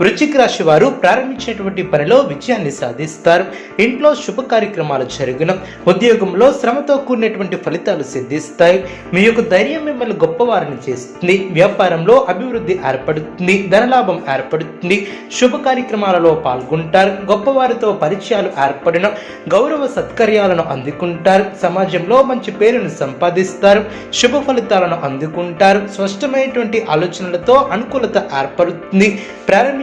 వృశ్చిక రాశి వారు ప్రారంభించినటువంటి పనిలో విజయాన్ని సాధిస్తారు. ఇంట్లో శుభ కార్యక్రమాలు జరుగును. ఉద్యోగంలో శ్రమతో కూడినటువంటి ఫలితాలు సిద్ధిస్తాయి. మీ యొక్క ధైర్యం మిమ్మల్ని గొప్పవారిని చేస్తుంది. వ్యాపారంలో అభివృద్ధి ఏర్పడుతుంది. ధనలాభం ఏర్పడుతుంది. శుభ కార్యక్రమాలలో పాల్గొంటారు. గొప్పవారితో పరిచయాలు ఏర్పడిన. గౌరవ సత్కర్యాలను అందుకుంటారు. సమాజంలో మంచి పేరును సంపాదిస్తారు. శుభ ఫలితాలను అందుకుంటారు. స్పష్టమైనటువంటి ఆలోచనలతో అనుకూలత ఏర్పడుతుంది.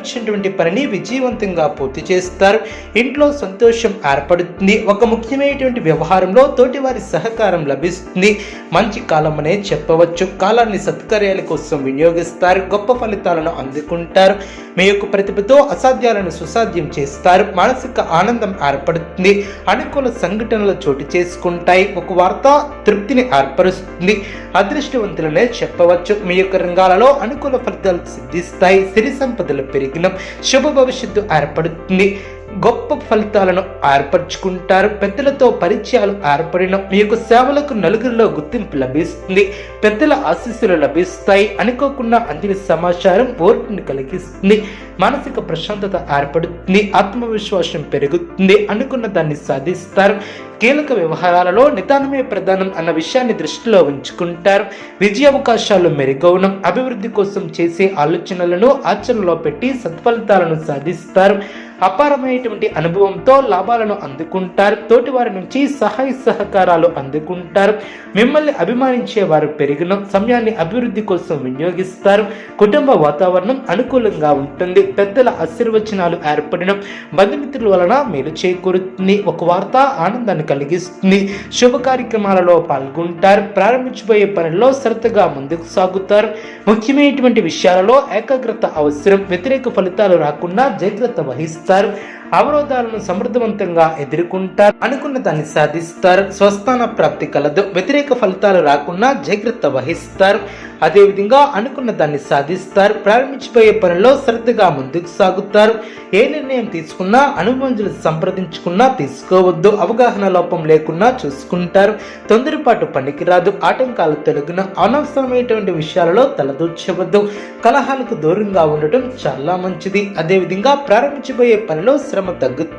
ప్రారంభించినటువంటి పనిని విజయవంతంగా పూర్తి చేస్తారు. ఇంట్లో సంతోషం ఏర్పడుతుంది. ఒక ముఖ్యమైనటువంటి వ్యవహారంలో తోటివారి సహకారం లభిస్తుంది. మంచి కాలం అనే చెప్పవచ్చు. కాలాన్ని సత్కార్యాల కోసం వినియోగిస్తారు. గొప్ప ఫలితాలను అందుకుంటారు. మీ యొక్క ప్రతిభతో అసాధ్యాలను సుసాధ్యం చేస్తారు. మానసిక ఆనందం ఏర్పడుతుంది. అనుకూల సంఘటనలు చోటు చేసుకుంటాయి. ఒక వార్త తృప్తిని ఏర్పరుస్తుంది. అదృష్టవంతులనే చెప్పవచ్చు. మీ యొక్క రంగాలలో అనుకూల ఫలితాలు సిద్ధిస్తాయి. సిరి సంపదలు పెరిగి పెరిగిన శుభ భవిష్యత్తు ఏర్పడుతుంది. గొప్ప ఫలితాలను ఏర్పరచుకుంటారు. పెద్దలతో పరిచయాలు ఏర్పడిన మీ యొక్క సేవలకు నలుగురిలో గుర్తింపు లభిస్తుంది. పెద్దల ఆశీస్సులు లభిస్తాయి. అనుకోకుండా అందిన సమాచారం ఓర్పుని కలిగిస్తుంది. మానసిక ప్రశాంతత ఏర్పడుతుంది. ఆత్మవిశ్వాసం పెరుగుతుంది. అనుకున్న దాన్ని సాధిస్తారు. కీలక వ్యవహారాలలో నిదానమే ప్రధానం అన్న విషయాన్ని దృష్టిలో ఉంచుకుంటారు. విజయ అవకాశాలు మెరుగవడం అభివృద్ధి కోసం చేసే ఆలోచనలను ఆచరణలో పెట్టి సత్ఫలితాలను సాధిస్తారు. అపారమైనటువంటి అనుభవంతో లాభాలను అందుకుంటారు. తోటి వారి నుంచి సహాయ సహకారాలు అందుకుంటారు. మిమ్మల్ని అభిమానించే వారు పెరిగిన సమయాన్ని అభివృద్ధి కోసం వినియోగిస్తారు. కుటుంబ వాతావరణం అనుకూలంగా ఉంటుంది. పెద్దల ఆశీర్వచనాలు ఏర్పడిన బంధుమిత్రుల వలన మేలు చేకూరుతుంది. ఒక వార్త ఆనందాన్ని కలిగిస్తుంది. శుభ కార్యక్రమాలలో పాల్గొంటారు. ప్రారంభించబోయే పనుల్లో శ్రద్ధగా ముందుకు సాగుతారు. ముఖ్యమైనటువంటి విషయాలలో ఏకాగ్రత అవసరం. వ్యతిరేక ఫలితాలు రాకుండా జాగ్రత్త వహిస్తారు. అవరోధాలను సమర్థవంతంగా ఎదుర్కొంటారు అనుకున్న దాన్ని సాధిస్తారు స్వస్థాన ప్రాప్తి కలదు వ్యతిరేక ఫలితాలు రాకుండా జాగ్రత్త వహిస్తారు. అదేవిధంగా అనుకున్న దాన్ని సాధిస్తారు ప్రారంభించబోయే పనిలో శ్రద్ధగా ముందుకు సాగుతారు. ఏ నిర్ణయం తీసుకున్నా అనుభవంజులు సంప్రదించుకున్నా తీసుకోవద్దు అవగాహన లోపం లేకుండా చూసుకుంటారు. తొందరపాటు పనికిరాదు ఆటంకాలు తొలగిన అనవసరమైనటువంటి విషయాలలో తలదూర్చవద్దు. కలహాలకు దూరంగా ఉండటం చాలా మంచిది. అదేవిధంగా ప్రారంభించబోయే పనిలో శ్రమ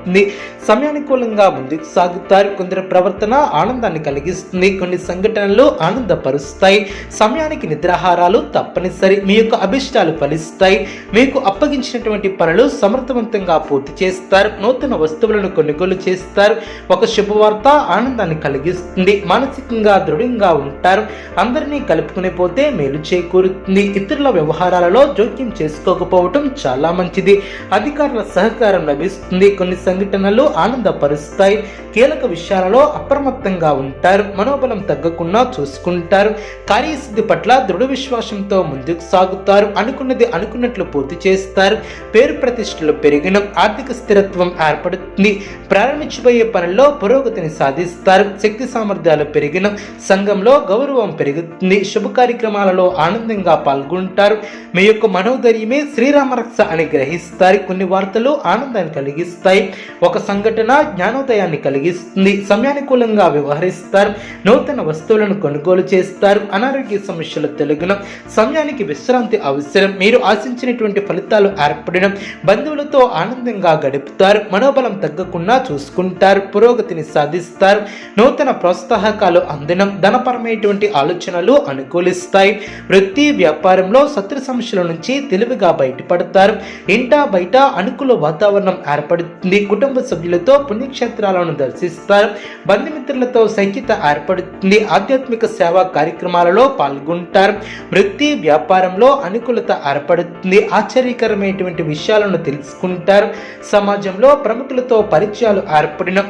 తగ్గుతుంది సమయానుకూలంగా ముందుకు సాగుతారు. కొందరి ప్రవర్తన ఆనందాన్ని కలిగిస్తుంది. కొన్ని సంఘటనలు ఆనందపరుస్తాయి. సమయానికి నిద్రాహారాలు తప్పనిసరి. మీ యొక్క అభిష్టాలు ఫలిస్తాయి. మీకు అప్పగించినటువంటి పనులు సమర్థవంతంగా పూర్తి చేస్తారు. నూతన వస్తువులను కొనుగోలు చేస్తారు. ఒక శుభవార్త ఆనందాన్ని కలిగిస్తుంది. మానసికంగా దృఢంగా ఉంటారు. అందరినీ కలుపుకుని పోతే మేలు చేకూరుతుంది. ఇతరుల వ్యవహారాలలో జోక్యం చేసుకోకపోవటం చాలా మంచిది. అధికారుల సహకారం లభిస్తుంది. కొన్ని సంఘటనలు ఆనందపరుస్తాయి. కీలక విషయాలలో అప్రమత్తంగా ఉంటారు. మనోబలం తగ్గకుండా చూసుకుంటారు. కార్యసిద్ధి పట్ల దృఢ విశ్వాసంతో ముందుకు సాగుతారు. అనుకున్నది అనుకున్నట్లు పూర్తి చేస్తారు. పేరు ప్రతిష్టలు పెరిగిన ఆర్థిక స్థిరత్వం ఏర్పడుతుంది. ప్రారంభించబోయే పనుల్లో పురోగతిని సాధిస్తారు. శక్తి సామర్థ్యాలు పెరిగిన సంఘంలో గౌరవం పెరుగుతుంది. శుభ కార్యక్రమాలలో ఆనందంగా పాల్గొంటారు. మీ యొక్క మనోధైర్యమే శ్రీరామరక్ష అని గ్రహిస్తారు. కొన్ని వార్తలు ఆనందాన్ని కలిగిస్తాయి. ఒక సంఘటన జ్ఞానోదయాన్ని కలిగిస్తుంది. సమయానుకూలంగా వ్యవహరిస్తారు. నూతన వస్తువులను కొనుగోలు చేస్తారు. అనారోగ్య సమస్యలు తెలుగున సమయానికి విశ్రాంతి అవసరం. మీరు ఆశించినటువంటి ఫలితాలు ఏర్పడడం బంధువులతో ఆనందంగా గడుపుతారు. మనోబలం తగ్గకుండా చూసుకుంటారు. పురోగతిని సాధిస్తారు. నూతన ప్రోత్సాహకాలు అందడం ధనపరమైనటువంటి ఆలోచనలు అనుకూలిస్తాయి. వృత్తి వ్యాపారంలో శత్రు సమస్యల నుంచి తెలివిగా బయటపడతారు. ఇంటా బయట అనుకూల వాతావరణం ఏర్పడుతుంది. కుటుంబ సభ్యులతో పుణ్యక్షేత్రాలను దర్శిస్తారు. బంధుమిత్రులతో సఖ్యత ఏర్పడుతుంది. ఆధ్యాత్మిక సేవా కార్యక్రమాలలో పాల్గొంటారు. వృత్తి వ్యాపారంలో అనుకూలత ఏర్పడుతుంది. ఆశ్చర్యకరమైనటువంటి విషయాలను తెలుసుకుంటారు. సమాజంలో ప్రముఖులతో పరిచయాలు ఏర్పడిన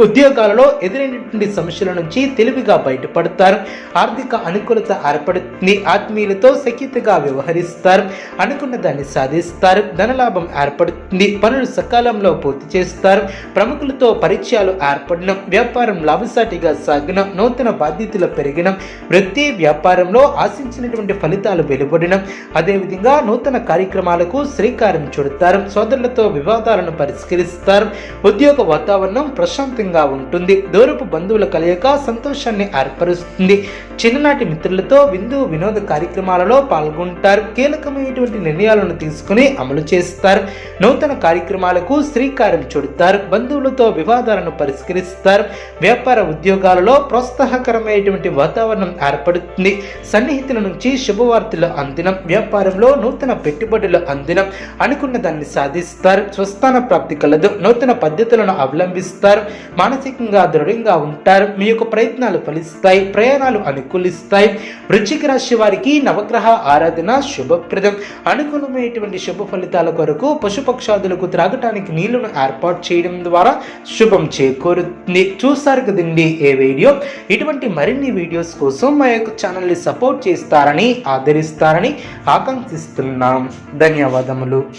ఉద్యోగాలలో ఎదురైనటువంటి సమస్యల నుంచి తెలివిగా బయటపడతారు. ఆర్థిక అనుకూలత ఏర్పడుతుంది. ఆత్మీయులతో సఖ్యతగా వ్యవహరిస్తారు. అనుకున్న దాన్ని సాధిస్తారు. ధనలాభం ఏర్పడుతుంది. పనులు సకాలంలో పూర్తి చేస్తారు. ప్రముఖులతో పరిచయాలు ఏర్పడడం వ్యాపారం లాభసాటిగా సాగడం నూతన బాధ్యతలు పెరగడం వృత్తి వ్యాపారంలో ఆశించినటువంటి ఫలితాలు వెలువడడం. అదేవిధంగా నూతన కార్యక్రమాలకు శ్రీకారం చుడతారు. సోదరులతో వివాదాలను పరిష్కరిస్తారు. ఉద్యోగ వాతావరణం ప్రశాంతంగా ఉంటుంది. దూరపు బంధువుల కలయిక సంతోషాన్ని ఏర్పరుస్తుంది. చిన్ననాటి మిత్రులతో విందు వినోద కార్యక్రమాలలో పాల్గొంటారు. కీలకమైనటువంటి నిర్ణయాలను తీసుకుని అమలు చేస్తారు. నూతన కార్యక్రమాలకు శ్రీకారం చుడతారు. బంధువులతో వివాదాలను పరిష్కరిస్తారు. వ్యాపార ఉద్యోగాలలో ప్రోత్సాహకరమైనటువంటి వాతావరణం ఏర్పడుతుంది. సన్నిహితుల నుంచి శుభవార్తలు అందినం. వ్యాపారంలో నూతన పెట్టుబడులు అందినం. అనుకున్న దాన్ని సాధిస్తారు. స్వస్థాన ప్రాప్తి కలదు. నూతన పద్ధతులను అవలంబిస్తారు. మానసికంగా దృఢంగా ఉంటారు. మీ యొక్క ప్రయత్నాలు ఫలిస్తాయి. ప్రయాణాలు అనుకూలిస్తాయి. వృశ్చిక రాశి వారికి నవగ్రహ ఆరాధన శుభప్రదం. అనుకూలమైనటువంటి శుభ ఫలితాల కొరకు పశుపక్షాదులకు త్రాగటానికి నీళ్ళను ఏర్పాటు చేయడం ద్వారా శుభం చేకూరుతుంది. చూస్తారు కదండి ఏ వీడియో? ఇటువంటి మరిన్ని వీడియోస్ కోసం మా యొక్క ఛానల్ని సపోర్ట్ చేస్తారని ఆదరిస్తారని ఆకాంక్షిస్తున్నాం. ధన్యవాదములు.